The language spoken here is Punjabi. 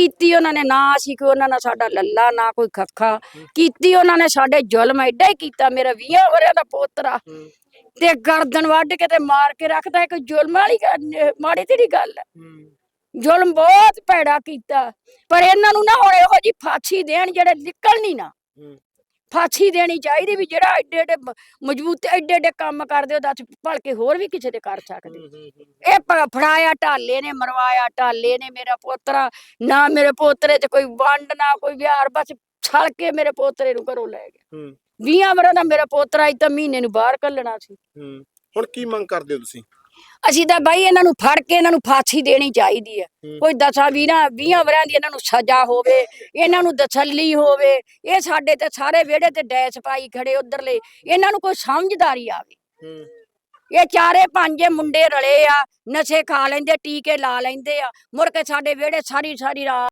ਕੀਤੀ ਉਹਨਾਂ ਨੇ ਨਾ ਅਸੀਂ ਕੋਈ ਉਹਨਾਂ ਨਾਲ ਸਾਡਾ ਲੱਲਾ ਨਾ ਕੋਈ ਖੱਖਾ। ਕੀਤੀ ਉਹਨਾਂ ਨੇ ਸਾਡੇ ਜ਼ੁਲਮ ਐਡਾ ਹੀ ਕੀਤਾ ਮੇਰਾ 20 ਵਰਿਆਂ ਦਾ ਪੋਤਰਾ। ਤੇ ਗਰਦਨ ਵੱਢ ਕੇ ਤੇ ਮਾਰ ਕੇ ਰੱਖਦਾ ਇੱਕ ਜ਼ੁਲਮ ਵਾਲੀ ਮਾੜੀ ਤੇਰੀ ਗੱਲ ਜ਼ੁਲਮ ਬਹੁਤ ਭੈੜਾ ਕੀਤਾ ਪਰ ਇਹਨਾਂ ਨੂੰ ਨਾ ਹੁਣ ਇਹੋ ਜੀ ਫਾਂਸੀ ਦੇਣ ਜਿਹੜੇ ਨਿਕਲਣੀ ਨਾ। ਫਾਂਸੀ ਦੇਣੀ ਚਾਹੀਦੀ ਵੀ ਜਿਹੜਾ ਐਡੇ ਐਡੇ ਮ- ਮਜ਼ਬੂਤ ਐਡੇ ਐਡੇ ਕੰਮ ਕਰਦੇ ਉਹ ਦੱਸ ਭਲਕੇ ਹੋਰ ਵੀ ਕਿਸੇ ਦੇ ਕਰ ਸਕਦੇ। ਇਹ ਪ- ਫੜਾਇਆ ਢਾਲੇ ਨੇ ਮਰਵਾਇਆ ਢਾਲੇ ਨੇ ਮੇਰਾ ਪੋਤਰਾ ਨਾ ਮੇਰੇ ਪੋਤਰੇ ਤੇ ਕੋਈ ਵੰਡ ਨਾ ਕੋਈ ਵਿਹਾਰ ਬਸ ਛਲ ਕੇ ਮੇਰੇ ਪੋਤਰੇ ਨੂੰ ਘਰੋਂ ਲੈ ਗਿਆ। 20 ਵਰਾਂ ਦਾ ਮੇਰਾ ਪੋਤਰਾ ਤਾਂ ਮਹੀਨੇ ਨੂੰ ਬਾਹਰ ਕੱਢਣਾ ਸੀ। ਹੁਣ ਕੀ ਮੰਗ ਕਰਦੇ ਹੋ ਤੁਸੀਂ? ਅਸੀਂ ਤਾਂ ਬਾਈ ਇਹਨਾਂ ਨੂੰ ਫੜ ਕੇ ਇਹਨਾਂ ਨੂੰ ਫਾਂਸੀ ਦੇਣੀ ਚਾਹੀਦੀ ਹੈ। ਕੋਈ ਦਸਾਂ ਵੀਰਾਂ 20 ਵਰਿਆਂ ਦੀ ਇਹਨਾਂ ਨੂੰ ਸਜ਼ਾ ਹੋਵੇ ਇਹਨਾਂ ਨੂੰ ਤਸੱਲੀ ਹੋਵੇ ਇਹ ਸਾਡੇ ਤੇ ਸਾਰੇ ਵਿਹੜੇ ਤੇ ਡੈਸ ਪਾਈ ਖੜੇ ਉਧਰਲੇ ਇਹਨਾਂ ਨੂੰ ਕੋਈ ਸਮਝਦਾਰੀ ਆਵੇ। ਇਹ ਚਾਰੇ ਪੰਜੇ ਮੁੰਡੇ ਰਲੇ ਆ ਨਸ਼ੇ ਖਾ ਲੈਂਦੇ ਟੀਕੇ ਲਾ ਲੈਂਦੇ ਆ ਮੁੜ ਕੇ ਸਾਡੇ ਵਿਹੜੇ ਸਾਰੀ ਸਾਰੀ ਰਾਤ